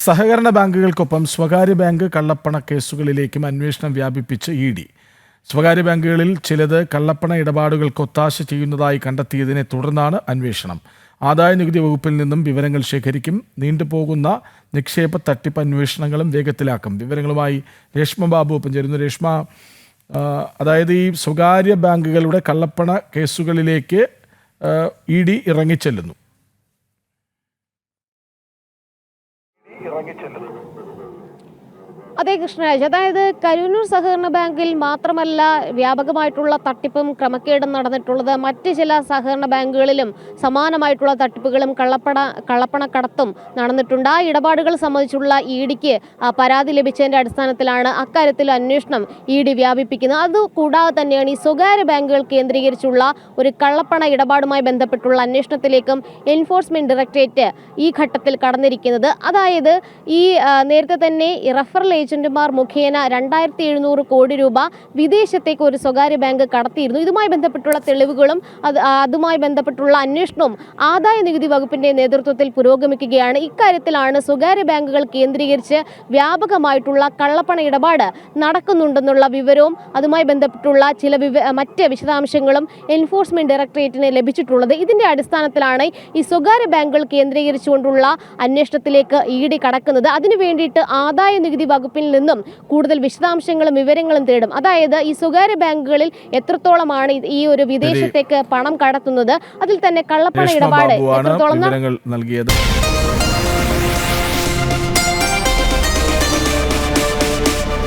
സഹകരണ ബാങ്കുകൾക്കൊപ്പം സ്വകാര്യ ബാങ്ക് കള്ളപ്പണ കേസുകളിലേക്കും അന്വേഷണം വ്യാപിപ്പിച്ച് ഇ ഡി. സ്വകാര്യ ബാങ്കുകളിൽ ചിലത് കള്ളപ്പണ ഇടപാടുകൾ കൊത്താശ ചെയ്യുന്നതായി കണ്ടെത്തിയതിനെ തുടർന്നാണ് അന്വേഷണം. ആദായ നികുതി വകുപ്പിൽ നിന്നും വിവരങ്ങൾ ശേഖരിക്കും നീണ്ടുപോകുന്ന നിക്ഷേപ തട്ടിപ്പ് അന്വേഷണങ്ങളും വേഗത്തിലാക്കും. വിവരങ്ങളുമായി രേഷ്മ ബാബു ഒപ്പം ചേരുന്നു. രേഷ്മ അതായത് ഈ സ്വകാര്യ ബാങ്കുകളുടെ കള്ളപ്പണ കേസുകളിലേക്ക് ഇ ഡി ഇറങ്ങിച്ചെല്ലുന്നു. geçelim. അതെ കൃഷ്ണരാജ് അതായത് കരുവന്നൂർ സഹകരണ ബാങ്കിൽ മാത്രമല്ല വ്യാപകമായിട്ടുള്ള തട്ടിപ്പും ക്രമക്കേടും നടന്നിട്ടുള്ളത്. മറ്റ് ചില സഹകരണ ബാങ്കുകളിലും സമാനമായിട്ടുള്ള തട്ടിപ്പുകളും കള്ളപ്പണ കള്ളപ്പണക്കടത്തും നടന്നിട്ടുണ്ട്. ആ ഇടപാടുകൾ സംബന്ധിച്ചുള്ള ഇ ഡിക്ക് പരാതി ലഭിച്ചതിന്റെ അടിസ്ഥാനത്തിലാണ് അക്കാര്യത്തിൽ അന്വേഷണം ഇ ഡി വ്യാപിപ്പിക്കുന്നത്. അതുകൂടാതെ തന്നെയാണ് ഈ സ്വകാര്യ ബാങ്കുകൾ കേന്ദ്രീകരിച്ചുള്ള ഒരു കള്ളപ്പണ ഇടപാടുമായി ബന്ധപ്പെട്ടുള്ള അന്വേഷണത്തിലേക്കും എൻഫോഴ്സ്മെന്റ് ഡയറക്ടറേറ്റ് ഈ ഘട്ടത്തിൽ കടന്നിരിക്കുന്നത്. അതായത് ഈ നേരത്തെ തന്നെ റഫറൽ ഏജന്റുമാർ മുഖേന രണ്ടായിരത്തി എഴുന്നൂറ് കോടി രൂപ വിദേശത്തേക്ക് ഒരു സ്വകാര്യ ബാങ്ക് കടത്തിയിരുന്നു. ഇതുമായി ബന്ധപ്പെട്ടുള്ള തെളിവുകളും അത് അതുമായി ബന്ധപ്പെട്ടുള്ള അന്വേഷണവും ആദായ നികുതി വകുപ്പിന്റെ നേതൃത്വത്തിൽ പുരോഗമിക്കുകയാണ്. ഇക്കാര്യത്തിലാണ് സ്വകാര്യ ബാങ്കുകൾ കേന്ദ്രീകരിച്ച് വ്യാപകമായിട്ടുള്ള കള്ളപ്പണ ഇടപാട് നടക്കുന്നുണ്ടെന്നുള്ള വിവരവും അതുമായി ബന്ധപ്പെട്ടുള്ള ചില മറ്റ് വിശദാംശങ്ങളും എൻഫോഴ്സ്മെന്റ് ഡയറക്ടറേറ്റിന് ലഭിച്ചിട്ടുള്ളത്. ഇതിന്റെ അടിസ്ഥാനത്തിലാണ് ഈ സ്വകാര്യ ബാങ്കുകൾ കേന്ദ്രീകരിച്ചുകൊണ്ടുള്ള അന്വേഷണത്തിലേക്ക് ഇ ഡി കടക്കുന്നത്. അതിനു വേണ്ടിയിട്ട് ആദായ നികുതി വകുപ്പിൽ നിന്നും കൂടുതൽ വിശദാംശങ്ങളും വിവരങ്ങളും തേടും. അതായത് ഈ സ്വകാര്യ ബാങ്കുകളിൽ എത്രത്തോളമാണ് ഈ ഒരു വിദേശത്തേക്ക് പണം കടത്തുന്നത്? അതിൽ തന്നെ കള്ളപ്പണ ഇടപാട് എത്രത്തോളം നൽകിയത്.